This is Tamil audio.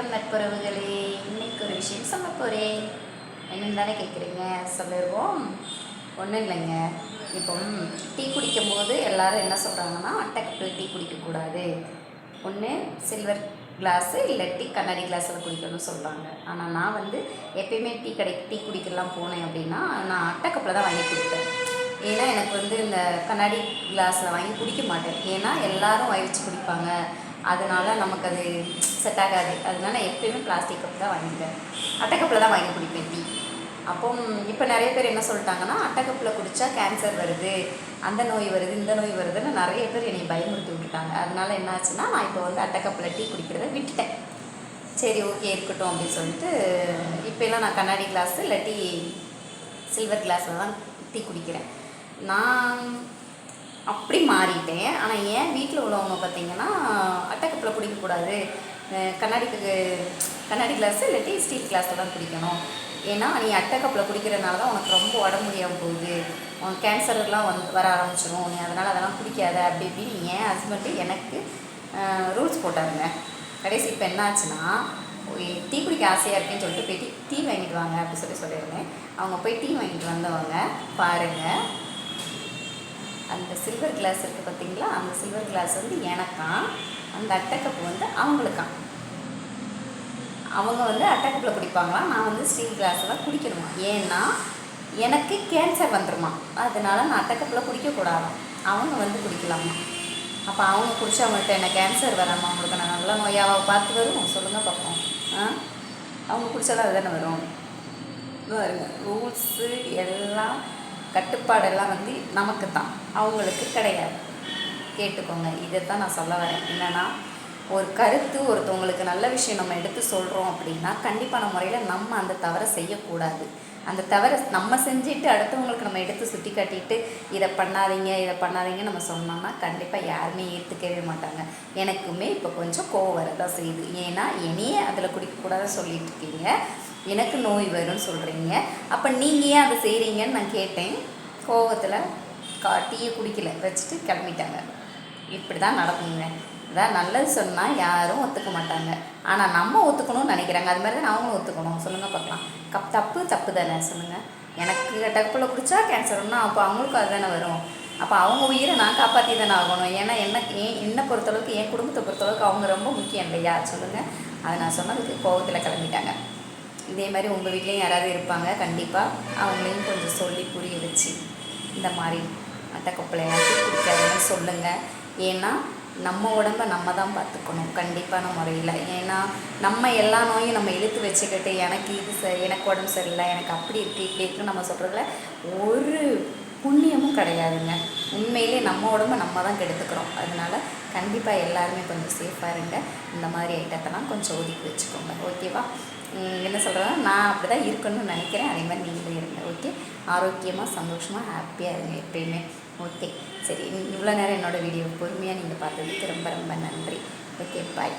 வணக்கம் நட்புறவுகளே. இன்னைக்கு ஒரு விஷயம் சொல்ல போகிறேன் என்னன்னு தானே கேட்குறீங்க சொல்லிடுவோம் ஒன்றும் இல்லைங்க. இப்போ டீ குடிக்கும் போது எல்லோரும் என்ன சொல்கிறாங்கன்னா அட்டை கப்பில் டீ குடிக்கக்கூடாது. ஒன்று சில்வர் கிளாஸு டீ கண்ணாடி கிளாஸில் குடிக்கணும்னு சொல்கிறாங்க ஆனால் நான் வந்து எப்பயுமே டீ கடை டீ குடிக்கலாம் போனேன் அப்படின்னா நான் அட்டை கப்பில் தான் வாங்கி குடிப்பேன். ஏன்னா எனக்கு வந்து இந்த கண்ணாடி கிளாஸில் வாங்கி குடிக்க மாட்டேன். ஏன்னா எல்லோரும் வயிற்று குடிப்பாங்க. அதனால நமக்கு அது செட் ஆகாது. அதனால நான் எப்பயுமே பிளாஸ்டிக் கப் தான் வாங்கிப்பேன். அட்டைக்கப்பில் தான் வாங்கி குடிப்பேன் டீ அப்போ இப்போ நிறைய பேர் என்ன சொல்லிட்டாங்கன்னா அட்டைக்கப்பில் குடித்தா கேன்சர் வருது அந்த நோய் வருது இந்த நோய் வருதுன்னு நிறைய பேர் என்னை பயமுறுத்தி விட்டுட்டாங்க. அதனால என்ன ஆச்சுன்னா நான் இப்போ வந்து அட்டைக்கப்பில் டீ குடிக்கிறத விட்டுட்டேன். சரி ஓகே இருக்கட்டும் அப்படின்னு சொல்லிட்டு இப்போலாம் நான் கண்ணாடி கிளாஸ் இல்லாட்டி சில்வர் கிளாஸில் தான் டீ குடிக்கிறேன். நான் அப்படி மாறிட்டேன். ஆனால் ஏன் வீட்டில் உள்ளவங்க பார்த்தீங்கன்னா அட்டைக்கப்பில் குடிக்கக்கூடாது. கண்ணாடிக்கு கண்ணாடி கிளாஸ் இல்லாட்டி ஸ்டீல் கிளாஸில் தான் குடிக்கணும். ஏன்னா நீ அட்டைக்கப்பில் குடிக்கிறதுனால தான் உனக்கு ரொம்ப உடம்பு முடியாமல் போகுது. உனக்கு கேன்சர்லாம் வந்து வர ஆரம்பிச்சிடும் நீ அதனால் அதெல்லாம் குடிக்காத. அப்படி இப்படின்னு என் ஹஸ்பண்டு எனக்கு ரூல்ஸ் போட்டாருங்க. கடைசி இப்போ என்னாச்சுன்னா டீ குடிக்க ஆசையாக இருக்குன்னு சொல்லிட்டு போய் டீ டீ வாங்கிட்டு வாங்க. அப்படி சொல்லி சொல்லியிருந்தேன். அவங்க போய் டீ வாங்கிட்டு வந்தவங்க பாருங்கள் அந்த சில்வர் கிளாஸ் இருக்குது பார்த்தீங்களா? அந்த சில்வர் கிளாஸ் வந்து எனக்காம். அந்த அட்டைக்கப்பு வந்து அவங்களுக்காம். அவங்க வந்து அட்டைக்கப்பில் குடிப்பாங்களாம். நான் வந்து ஸ்டீல் கிளாஸில் தான் குடிக்கணுமா? ஏன்னா எனக்கு கேன்சர் வந்துடுமா அதனால நான் அட்டைக்கப்பில் குடிக்கக்கூடாதாம். அவங்க வந்து குடிக்கலாமா? அப்போ அவங்க குடிச்சு அவங்கள்ட்ட என்ன கேன்சர் வராமா அவங்களுக்கு நான் நல்ல நோயாவை பார்த்து வரும் சொல்லுங்கள் பார்ப்போம். ஆ? அவங்க குடிச்சாலும் அதுதானே வரும். பாருங்கள் ரூல்ஸு எல்லாம் கட்டுப்பாடெல்லாம் வந்து நமக்கு தான் அவங்களுக்கு கிடையாது. கேட்டுக்கோங்க. இதை தான் நான் சொல்ல வரேன். என்னென்னா ஒரு கருத்து ஒருத்தவங்களுக்கு நல்ல விஷயம் நம்ம எடுத்து சொல்கிறோம் அப்படின்னா கண்டிப்பான முறையில் நம்ம அந்த தவறை செய்யக்கூடாது. அந்த தவறை நம்ம செஞ்சுட்டு அடுத்தவங்களுக்கு நம்ம எடுத்து சுட்டி காட்டிட்டு இதை பண்ணாதீங்க இதை பண்ணாதீங்க நம்ம சொன்னோம்னா கண்டிப்பாக யாருமே ஏற்றுக்கவே மாட்டாங்க. எனக்குமே இப்போ கொஞ்சம் கோவம் வரதான் செய்யுது. ஏன்னா என்னையே அதில் குடிக்கக்கூடாதுன்னு சொல்லிட்டு இருக்கீங்க. எனக்கு நோய் வரும்னு சொல்கிறீங்க அப்போ நீங்கள் ஏன் அதை செய்கிறீங்கன்னு நான் கேட்டேன். கோவத்தில் கா டீயை குடிக்கல வச்சுட்டு கிளம்பிட்டாங்க. இப்படி தான் நடக்குங்க. அதான் நல்லது சொன்னால் யாரும் ஒத்துக்க மாட்டாங்க. ஆனால் நம்ம ஒத்துக்கணும்னு நினைக்கிறாங்க. அது மாதிரி தான் அவங்களும் ஒத்துக்கணும். சொல்லுங்கள் பார்க்கலாம். கப் தப்பு தப்பு தானே? சொல்லுங்கள் எனக்கு டப்பில் குடித்தா கேன்சர்னா அப்போ அவங்களுக்கும் அதுதானே வரும். அப்போ அவங்க உயிரை நான் காப்பாற்றி தானே ஆகணும். ஏன்னா என்ன ஏன் என்னை பொறுத்தளவுக்கு என் குடும்பத்தை பொறுத்தளவுக்கு அவங்க ரொம்ப முக்கியம் இல்லையா? சொல்லுங்கள் அதை நான் சொன்னதுக்கு கோவத்தில் கிளம்பிட்டாங்க. இதே மாதிரி உங்கள் வீட்லேயும் யாராவது இருப்பாங்க கண்டிப்பாக அவங்களையும் கொஞ்சம் சொல்லி புரிய வச்சு இந்த மாதிரி அட்டைக்கொப்பளையாட்டி பிடிக்காதுன்னு சொல்லுங்கள் ஏன்னா நம்ம உடம்ப நம்ம தான் பார்த்துக்கணும் கண்டிப்பான முறையில். ஏன்னா நம்ம எல்லா நோயும் நம்ம இழுத்து வச்சுக்கிட்டு எனக்கு இது ச எனக்கு உடம்பு சரியில்லை எனக்கு அப்படி இருக்குது இப்படி இருக்குன்னு நம்ம சொல்கிறதுல ஒரு புண்ணியமும் கிடையாதுங்க. உண்மையிலே நம்ம உடம்ப நம்ம தான் கெடுத்துக்கிறோம். அதனால கண்டிப்பாக எல்லாருமே கொஞ்சம் சேஃபாக இருங்க. இந்த மாதிரி ஐட்டத்தெல்லாம் கொஞ்சம் ஒதுக்கி வச்சுக்கோங்க. ஓகேவா என்ன சொல்கிறேன்னா நான் அப்படி தான் இருக்கணும்னு நினைக்கிறேன். அதே மாதிரி நீங்களும் இருங்க. ஓகே ஆரோக்கியமாக சந்தோஷமாக ஹாப்பியாக இருங்க எப்பயுமே. ஓகே சரி இவ்வளோ நேரம் என்னோடய வீடியோ பொறுமையாக நீங்கள் பார்த்ததுக்கு ரொம்ப ரொம்ப நன்றி. Okay bye